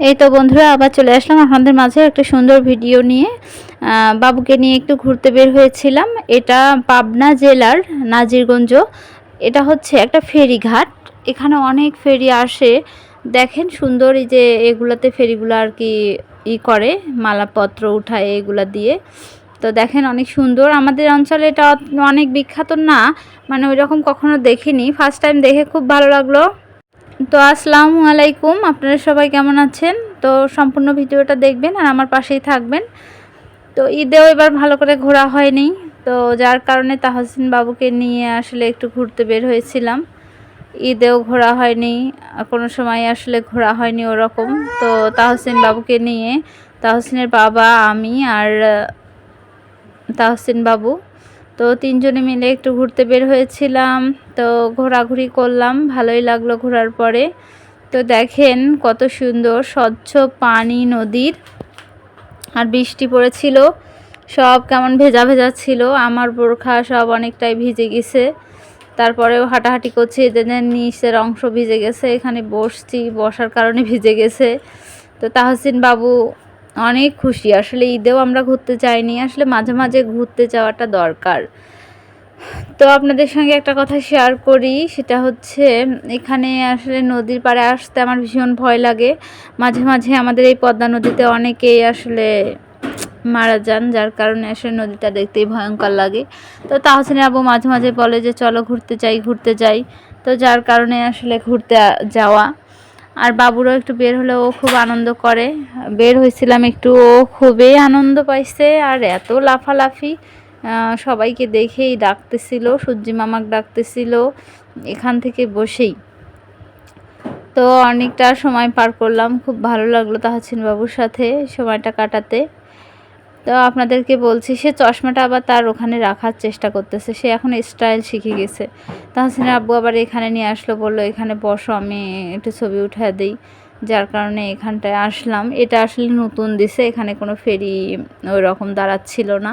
এই তো বন্ধুরা, আবার চলে আসলাম আপনাদের মাঝে একটা সুন্দর ভিডিও নিয়ে। বাবুকে নিয়ে একটু ঘুরতে বের হয়েছিলাম। এটা পাবনা জেলার নাজিরগঞ্জ। এটা হচ্ছে একটা ফেরিঘাট। এখানে অনেক ফেরি আসে। দেখেন সুন্দর এই যে এগুলাতে ফেরিগুলো আর কি ই করে, মালাপত্র উঠায় এগুলা দিয়ে। তো দেখেন অনেক সুন্দর। আমাদের অঞ্চলে এটা অনেক বিখ্যাত না। মানে ওই রকম কখনো দেখিনি। ফার্স্ট টাইম দেখে খুব ভালো লাগল। তো আসসালামু আলাইকুম, আপনারা সবাই কেমন আছেন? তো সম্পূর্ণ ভিডিওটা দেখবেন আর আমার পাশেই থাকবেন। তো ঈদেও এবার ভালো করে ঘোরা হয়নি। তো যার কারণে তাহসিন বাবুকে নিয়ে আসলে একটু ঘুরতে বের হয়েছিলাম। ঈদেও ঘোরা হয়নি, কোনো সময় আসলে ঘোরা হয়নি ওরকম। তো তাহসিন বাবুকে নিয়ে, তাহসিনের বাবা, আমি আর তাহসিন বাবু। তো তিনজনে মিলে একটু ঘুরতে বের হয়েছিলাম। তো ঘোরাঘুরি করলাম, ভালোই লাগল ঘোরার পরে। তো দেখেন কত সুন্দর, স্বচ্ছ পানি নদীর। আর বৃষ্টি পড়েছিল, সব কেমন ভেজা ভেজা ছিল, আমার বোরখা সব অনেকটাই ভিজে গেছে। তারপরেও হাঁটাহাঁটি করছি, এদের নিচের অংশ ভিজে গেছে, এখানে বসছি, বসার কারণে ভিজে গেছে। তো তাহসিন বাবু অনেক খুশি, আসলে ঈদেও আমরা ঘুরতে যাইনি, আসলে মাঝে মাঝে ঘুরতে যাওয়াটা দরকার। তো আপনাদের সঙ্গে একটা কথা শেয়ার করি, সেটা হচ্ছে, এখানে আসলে নদীর পাড়ে আসতে আমার ভীষণ ভয় লাগে। মাঝে মাঝে আমাদের এই পদ্মা নদীতে অনেকেই আসলে মারা যান, যার কারণে আসলে নদীটা দেখতেই ভয়ঙ্কর লাগে। তো তাহসিন আবু মাঝে মাঝে বলে যে, চলো ঘুরতে যাই ঘুরতে যাই। তো যার কারণে আসলে ঘুরতে যাওয়া। আর বাবুরও একটু বের হলে ও খুব আনন্দ করে। বের হয়েছিলাম একটু, ও খুবই আনন্দ পাইছে, আর এত লাফালাফি। সবাইকে দেখেই ডাকতেছিল, সূর্যি মামাক ডাকতেছিল, এখান থেকে বসেই। তো অনেকটা সময় পার করলাম, খুব ভালো লাগল তাহাসিন বাবুর সাথে সময়টা কাটাতে। তো আপনাদেরকে বলছি, সে চশমাটা আবার তার ওখানে রাখার চেষ্টা করতেছে, সে এখন স্টাইল শিখে গেছে। তাহসিনের আব্বু আবার এখানে নিয়ে আসলো, বলল, এখানে বসো, আমি একটু ছবি উঠে দিই। যার কারণে এখানটায় আসলাম। এটা আসলে নতুন দিছে, এখানে কোনো ফেরি ওই রকম দাঁড়াচ্ছিল না।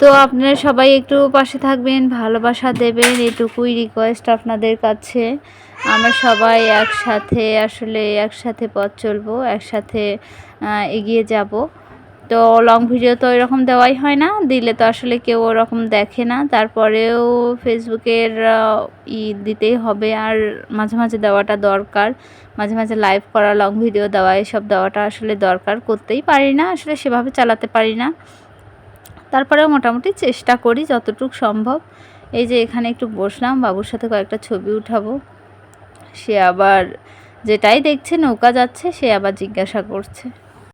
তো আপনারা সবাই একটু পাশে থাকবেন, ভালোবাসা দেবেন, এটুকুই রিকোয়েস্ট আপনাদের কাছে। আমরা সবাই একসাথে, আসলে একসাথে পথ চলবো, একসাথে এগিয়ে যাব। তো লং ভিডিও তো এরকম দেওয়াই হয় না, দিলে তো আসলে কেউ ওরকম দেখে না। তারপরেও ফেসবুকের ই দিতেই হবে, আর মাঝে মাঝে দেওয়াটা দরকার। মাঝে মাঝে লাইভ করা লং ভিডিও দেওয়া, এসব দেওয়াটা আসলে দরকার। করতেই পারি না, আসলে সেভাবে চালাতে পারি না। তারপরেও মোটামুটি চেষ্টা করি যতটুকু সম্ভব। এই যে এখানে একটু বসলাম, বাবুর সাথে কয়েকটা ছবি উঠাবো। সে আবার যেটাই দেখছে নৌকা যাচ্ছে, সে আবার জিজ্ঞাসা করছে।